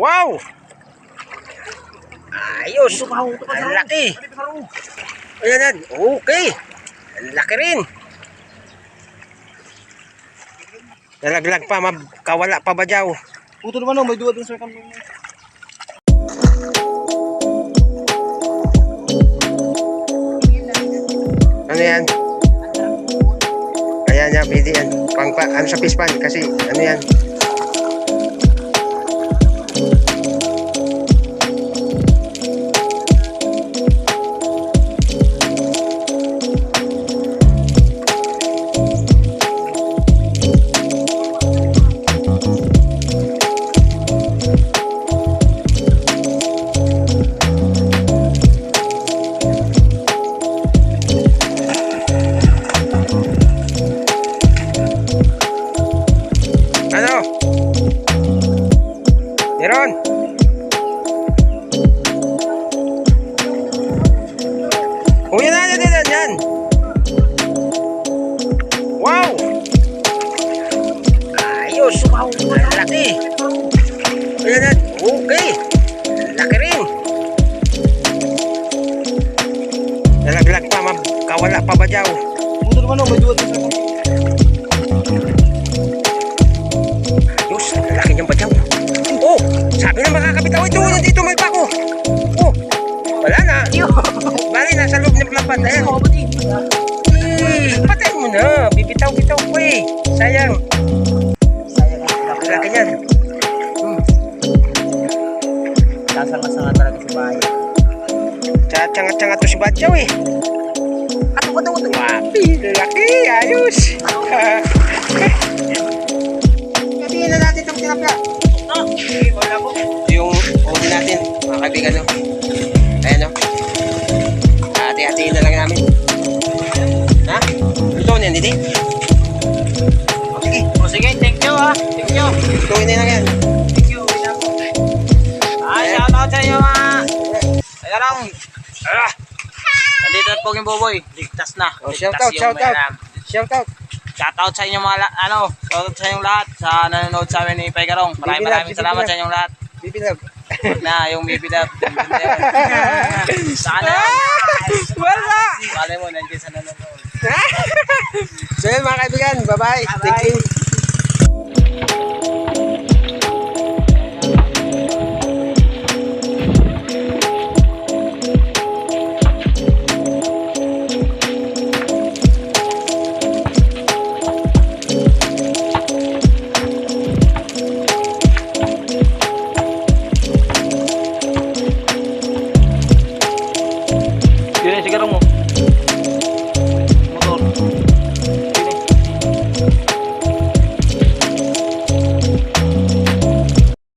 Wow! Ayos! Ang laki! Ayan yan. Okay. Ang laki rin. Nalaglag pa, kawala pa ba jaw? Puto naman oh, may duwa din sa kami. Ano yan? Ayan yan, pwede yan. Pang, pa, ano sa pispan, kasi ano yan? Laki! Ayan yan. Okay! Laki rin. Nalaglag pa, ma'am. Kawala pa ba jaw? Puto naman oh, may duwa din sa laki niyang badyaw. Oh, sabi na makakabitaw ito. Nandito may pako. Oh, wala na. Bali, nasa loob ng plapat. Ayan. Eh, patay mo na. Bibitaw-bitaw ko eh. Sayang Sasanga-sanga talaga sa bahay. Tsatsangat-tsangat to si Badyaw eh. Ato ko daw, ato. Wapi, laki. Ayos. Sabihin na natin itong tilapia. Wala po. Yung huli natin, mga kaibigan, no? Ayan, no? Hati-hatiin na lang namin. Ha? Luto na yan, hindi? Nandito at Poging Boboy. Ligtas na. Oh, Ligtas shout out, shout out. Vietnam. Shout out. Shout out sa inyo mga ano, shout out sa inyong lahat sa nanonood sa amin ni Pegarong. Maraming Bibilab, maraming salamat bibilab. sa inyong lahat. Bibinab. na yung bibidab. Sana. Wala! Malay mo, nandiyan sa nanonood. So yun mga kaibigan, bye-bye. Thank you. Yun yung sigarong mo.